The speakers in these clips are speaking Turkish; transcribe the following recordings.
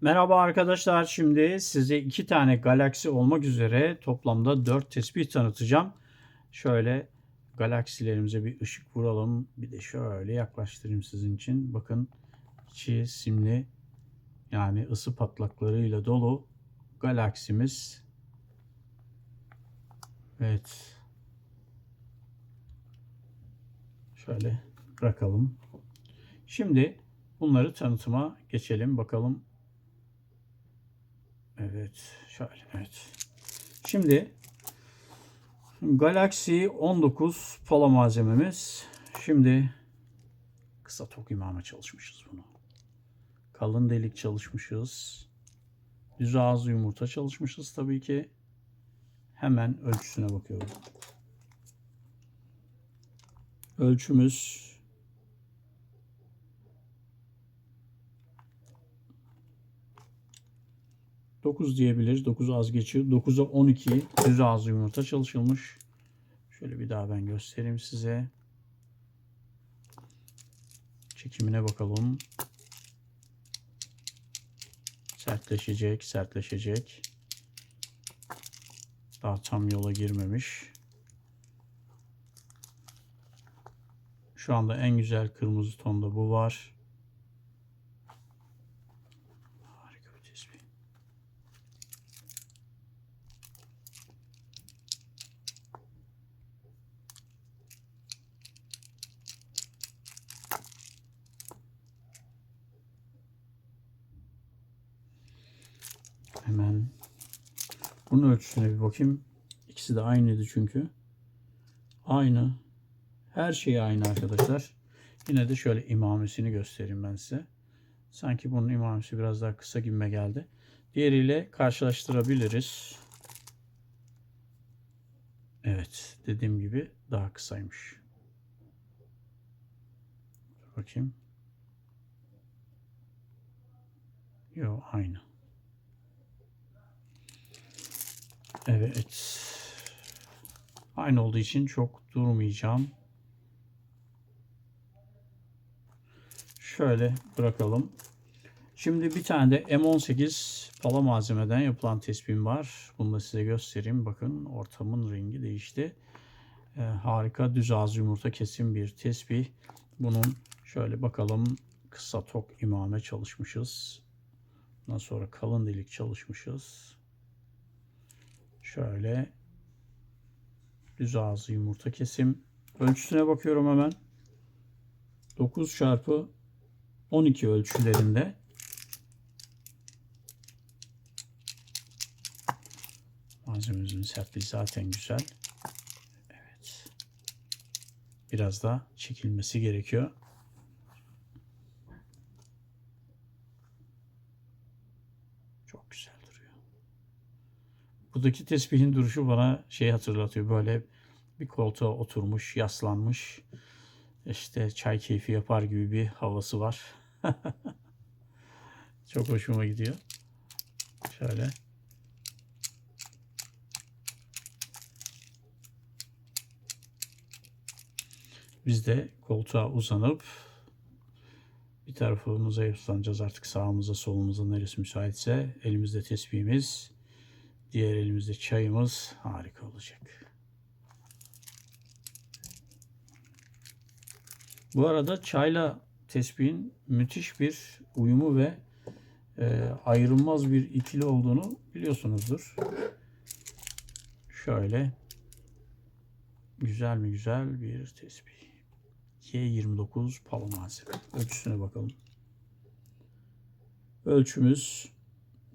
Merhaba arkadaşlar. Şimdi size iki tane galaksi olmak üzere toplamda 4 tespih tanıtacağım. Şöyle galaksilerimize bir ışık vuralım. Bir de şöyle yaklaştırayım sizin için. Bakın içi simli yani ısı patlaklarıyla dolu galaksimiz. Evet. Şöyle bırakalım. Şimdi bunları tanıtıma geçelim. Bakalım Evet, şöyle evet. Şimdi Galaxy 19 pala malzememiz. Şimdi kısa tok imama çalışmışız bunu. Kalın delik çalışmışız. Düz ağız yumurta çalışmışız tabii ki. Hemen ölçüsüne bakıyorum. Ölçümüz 9 diyebiliriz. 9 az geçiyor. 9'a 12 düz ağızlı yumurta çalışılmış. Şöyle bir daha ben göstereyim size. Çekimine bakalım. Sertleşecek, sertleşecek. Daha tam yola girmemiş. Şu anda en güzel kırmızı tonda bu var. Harika bir tespih. Hemen bunun ölçüsüne bir bakayım. İkisi de aynıydı çünkü. Aynı. Her şey aynı arkadaşlar. Yine de şöyle imamesini göstereyim ben size. Sanki bunun imamesi biraz daha kısa gibime geldi. Diğeriyle karşılaştırabiliriz. Evet. Dediğim gibi daha kısaymış. Bakayım. Yo aynı. Evet. Aynı olduğu için çok durmayacağım. Şöyle bırakalım. Şimdi bir tane de M18 pala malzemeden yapılan tespihim var. Bunu da size göstereyim. Bakın ortamın rengi değişti. Ee, harika düz ağız yumurta kesim bir tespih. Bunun şöyle bakalım kısa tok imame çalışmışız. Ondan sonra kalın delik çalışmışız. Şöyle düz ağzı yumurta kesim. Ölçüsüne bakıyorum hemen. 9 çarpı 12 ölçülerinde. Malzememizin sertliği zaten güzel. Evet. Biraz da çekilmesi gerekiyor. Çok güzel duruyor. Buradaki tespihin duruşu bana şey hatırlatıyor. Böyle bir koltuğa oturmuş, yaslanmış. işte çay keyfi yapar gibi bir havası var. Çok hoşuma gidiyor. Şöyle. Biz de koltuğa uzanıp bir tarafımıza yaslanacağız artık sağımıza solumuza neresi müsaitse elimizde tespihimiz diğer elimizde çayımız harika olacak. Bu arada çayla tesbihin müthiş bir uyumu ve e, ayrılmaz bir ikili olduğunu biliyorsunuzdur. Şöyle güzel mi güzel bir tesbih. Y29 palo malzeme. Ölçüsüne bakalım. Ölçümüz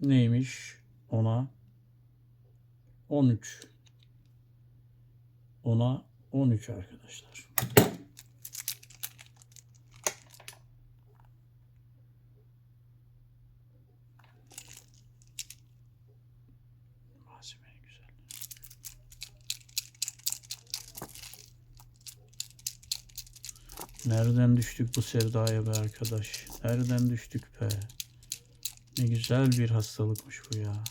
neymiş? Ona 13. Ona 13 arkadaşlar. Nereden düştük bu sevdaya be arkadaş? Nereden düştük be? Ne güzel bir hastalıkmış bu ya.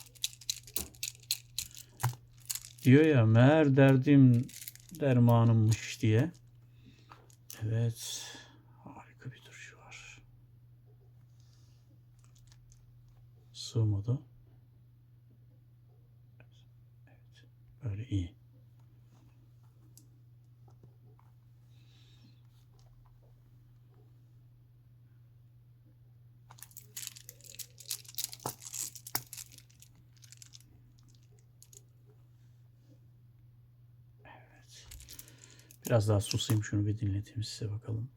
Diyor ya meğer derdim dermanımmış diye. Evet. Harika bir duruşu var. Sığmadı. Evet. Böyle iyi. Biraz daha susayım şunu bir dinleteyim size bakalım.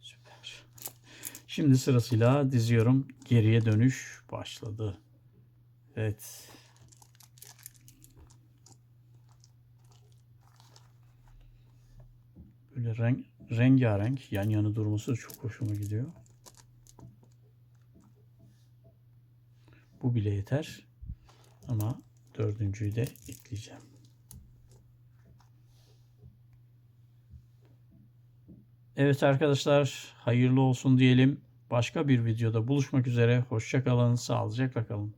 Süper. Şimdi sırasıyla diziyorum. Geriye dönüş başladı. Evet. Böyle renk, rengarenk yan yana durması çok hoşuma gidiyor. Bu bile yeter. Ama dördüncüyü de ekleyeceğim. Evet arkadaşlar hayırlı olsun diyelim. Başka bir videoda buluşmak üzere. Hoşça kalın, sağlıcakla kalın.